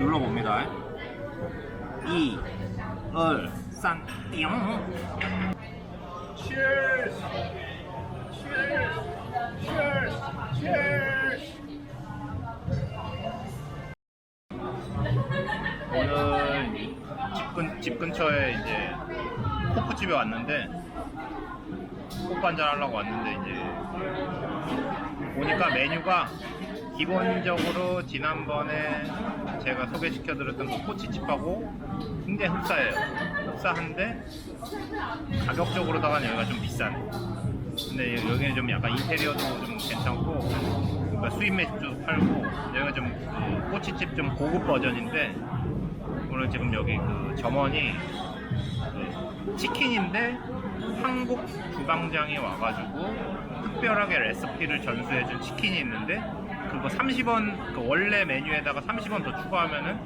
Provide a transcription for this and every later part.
눌러봅니다. 2, 2, 3, 띵. Cheers! Cheers! Cheers! Cheers! 오늘 집, 근, 집 근처에 이제 호프집에 왔는데 호프 한잔 하려고 왔는데 이제 보니까 메뉴가 기본적으로 지난번에 제가 소개시켜드렸던 그 꼬치집하고 굉장히 흡사해요. 흡사한데 가격적으로다가 여기가 좀 비싸네. 근데 여기는 좀 약간 인테리어도 좀 괜찮고 그러니까 수입 맥주도 팔고 여기가 좀 그 꼬치집 좀 고급 버전인데 오늘 지금 여기 그 점원이 그 치킨인데 한국 주방장이 와가지고 특별하게 레시피를 전수해준 치킨이 있는데 그거 30원 그 원래 메뉴에다가 30원 더 추가하면은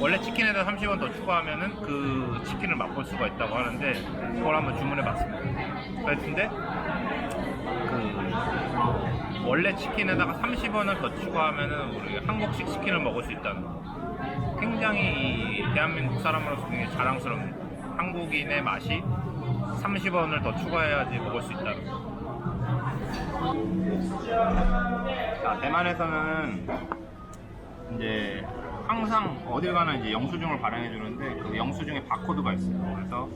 원래 치킨에다 30원 더 추가하면은 그 치킨을 맛볼 수가 있다고 하는데 그걸 한번 주문해 봤습니다. 그랬는데 그 원래 치킨에다가 30원을 더 추가하면은 우리 한국식 치킨을 먹을 수 있다는 거. 굉장히 이 대한민국 사람으로서 굉장히 자랑스럽네요. 한국인의 맛이 30원을 더 추가해야지 먹을 수 있다는 거. 자, 대만에서는 이제 항상 어딜 가나 이제 영수증을 발행해 주는데 그 영수증에 바코드가 있어요. 그래서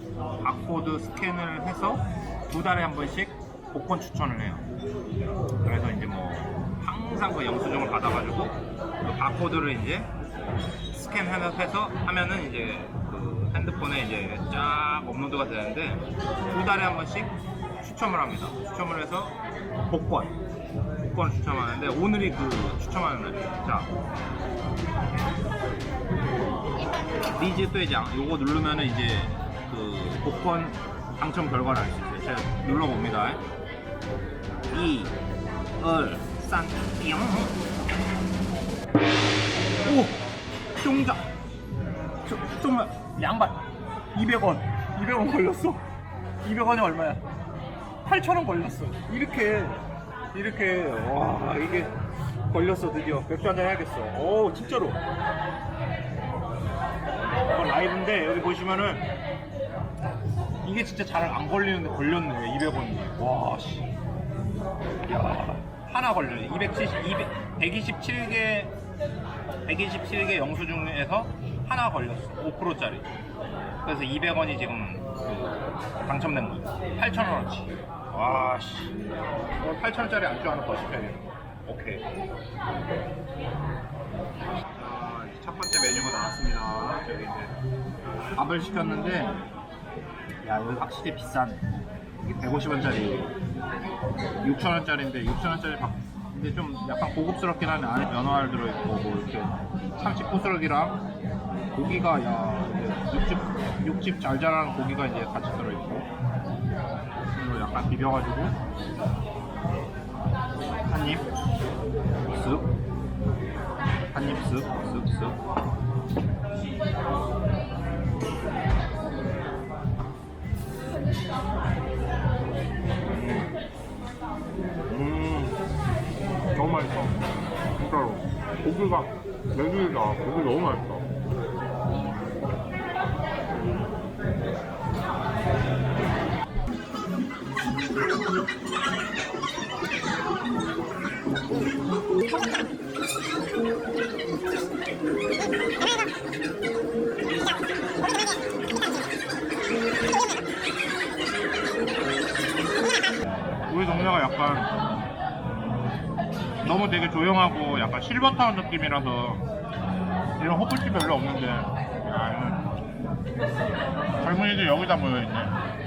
바코드 스캔을 해서 두 달에 한 번씩 복권 추천을 해요. 그래서 이제 뭐 항상 그 영수증을 받아가지고 그 바코드를 이제 스캔해서 하면은 이제 그 핸드폰에 이제 쫙 업로드가 되는데 두 달에 한 번씩 추첨을 합니다. 추첨을 해서 복권, 복권을 추첨하는데 오늘이 그 추첨하는 날이에요. 자, 리즈 또 이제 요거 누르면은 이제 그 복권 당첨 결과를 알 수 있어요. 제가 눌러봅니다. 2, 2, 3, 띵. 오! 종자! 저, 정말 양발 200원 200원 걸렸어 200원이 얼마야 8,000원 걸렸어. 이렇게 이렇게 와 이게 걸렸어 드디어. 맥주 한잔 해야겠어. 오 진짜로. 이거 라이브인데 여기 보시면은 이게 진짜 잘 안 걸리는데 걸렸네 200원이. 와 씨. 야 하나 걸려요 270 200, 127개 127개 영수증에서 하나 걸렸어. 5%짜리. 그래서 200원이 지금 그 당첨된 거예요. 8,000원어치. 와 씨. 오늘 8,000원짜리 안주 하나 더 시켜야겠네 오케이. 자, 이제 첫 번째 메뉴가 나왔습니다. 저기 이제 밥을 시켰는데 야 여기 확실히 비싸네 이게 150원짜리. 6,000원짜리인데 6,000원짜리 밥. 근데 좀 약간 고급스럽긴 하네. 안에 연어알 들어있고 뭐 이렇게 참치 부스러기랑 고기가 야 육즙 육즙 잘 자라는 고기가 이제 같이 들어있고 이거 약간 비벼가지고 한입 쓱 한입 쓱쓱쓱 음. 너무 맛있어. 진짜로. 고기가 메뉴이다 고기 너무 맛있어 우리 동네가 약간 너무 되게 조용하고 약간 실버타운 느낌이라서 이런 호프집 별로 없는데 야, 이거 젊은이들 여기다 모여있네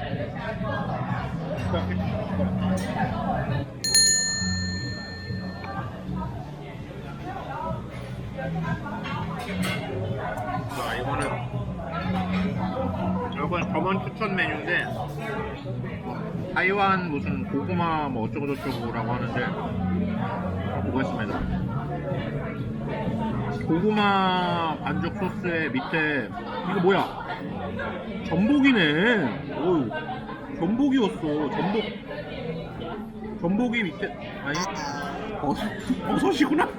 자 이거는 이건 저번 추천 메뉴인데 타이완 무슨 고구마 뭐 어쩌고 저쩌고라고 하는데 보겠습니다. 고구마 반죽 소스에 밑에 이거 뭐야? 전복이네. 어우, 전복이었어. 전복. 전복이 밑에 아니 버섯 버섯이구나.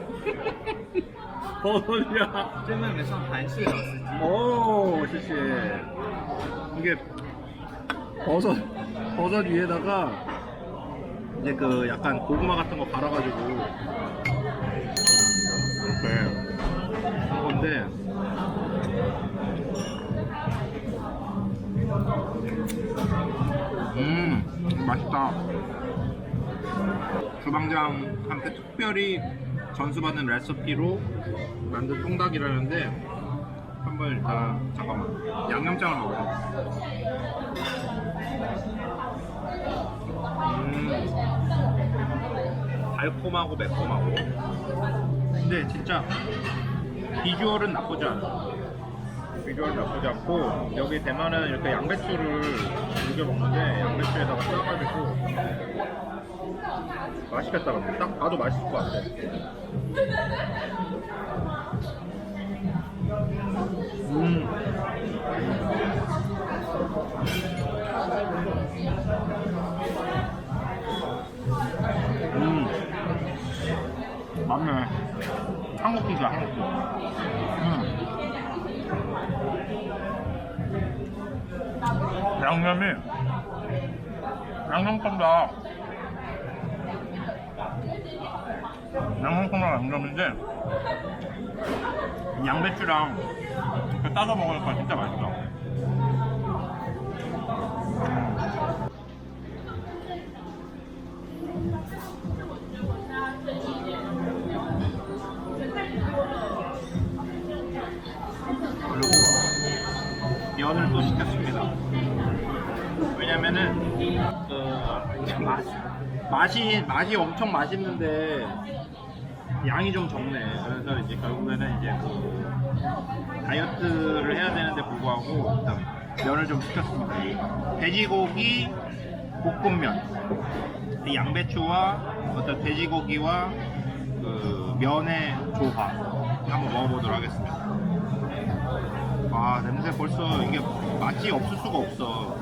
버섯이야. 真的很像韩式老司机。 오, 시시. 이게 버섯, 버섯 위에다가 이제 그 약간 고구마 같은 거 갈아가지고 이렇게 한 건데 맛있다. 주방장한테 특별히 전수받은 레시피로 만든 통닭이라는데 한번 일단 잠깐만 양념장을 먹어. 음, 달콤하고 매콤하고. 근데 진짜 비주얼은 나쁘지 않아. 비주얼 나쁘지 않고 여기 대만은 이렇게 양배추를 즐겨 먹는데 양배추에다가 싸가지고 맛있겠다 근데 딱 봐도 맛있을 것 같아. 음. 음. 맞네. 한국 피자, 한국 피자. 음. 양념이 양념통닭 양념통닭 양념인데 양배추랑 따서 먹으니까 진짜 맛있어. 면을 또 시켰습니다. 왜냐면은 그 맛, 맛이 맛이 엄청 맛있는데 양이 좀 적네. 그래서 이제 결국에는 이제 그 다이어트를 해야 되는데 불구하고 일단 면을 좀 시켰습니다. 돼지고기 볶음면. 이 양배추와 어떤 돼지고기와 그 면의 조화 한번 먹어보도록 하겠습니다. 아 냄새 벌써 이게 맛이 없을 수가 없어.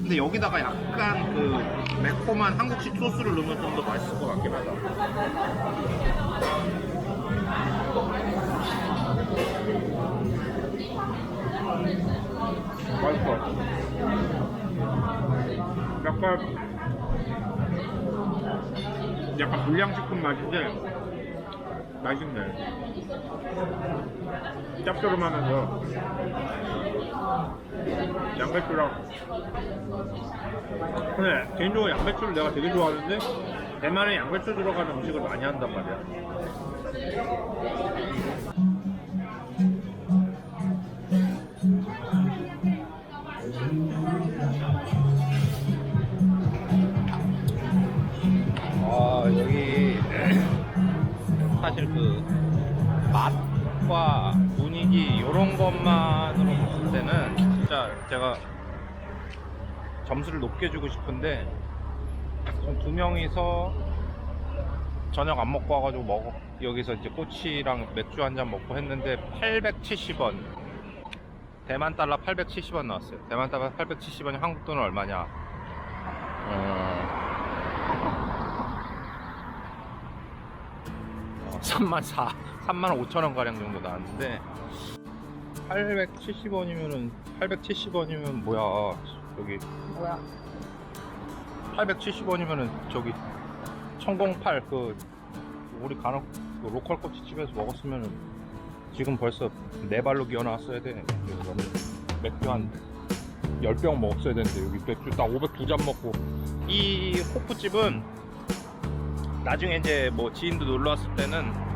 근데 여기다가 약간 그 매콤한 한국식 소스를 넣으면 좀 더 맛있을 것 같긴 하다. 맛있어. 약간 약간 불량식품 맛인데 맛있네. 짭조름하면서 양배추랑 근데 개인적으로 양배추를 내가 되게 좋아하는데 대만에 양배추 들어가는 음식을 많이 한단 말이야. 때는 진짜 제가 점수를 높게 주고 싶은데 두 명이서 저녁 안 먹고 와가지고 먹어. 여기서 이제 꼬치랑 맥주 한 잔 먹고 했는데 870원. 대만 달러 870원 나왔어요. 대만 달러 870원이 한국 돈은 얼마냐? 어... 3만 4, 3만 5천 원 가량 정도 나왔는데 870원이면은 870원이면 뭐야 저기. 뭐야? 870원이면은 저기 천공팔 그 우리 가는 그 로컬 꼬치집에서 먹었으면은 지금 벌써 네 발로 기어 나왔어야 돼. 그래서 맥주 한 10병 먹었어야 되는데 여기 맥주 딱 502잔 먹고. 이 호프집은 나중에 이제 뭐 지인도 놀러 왔을 때는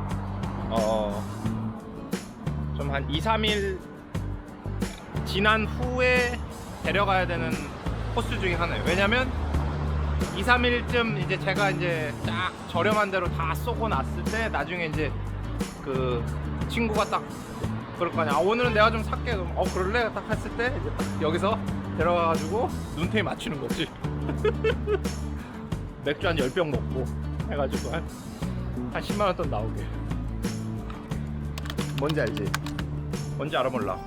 한 2, 3일 지난 후에 데려가야 되는 코스 중에 하나예요. 왜냐면 2, 3일쯤 이제 제가 이제 딱 저렴한 대로 다 쏘고 났을 때 나중에 이제 그 친구가 딱 그럴 거 아니야. 아, 오늘은 내가 좀 살게. 어 그럴래? 딱 했을 때 이제 딱 여기서 데려가가지고 눈탱이 맞추는 거지. 맥주 한 10병 먹고 해가지고 한, 한 10만 원 돈 나오게 뭔지 알지? 뭔지 알아 몰라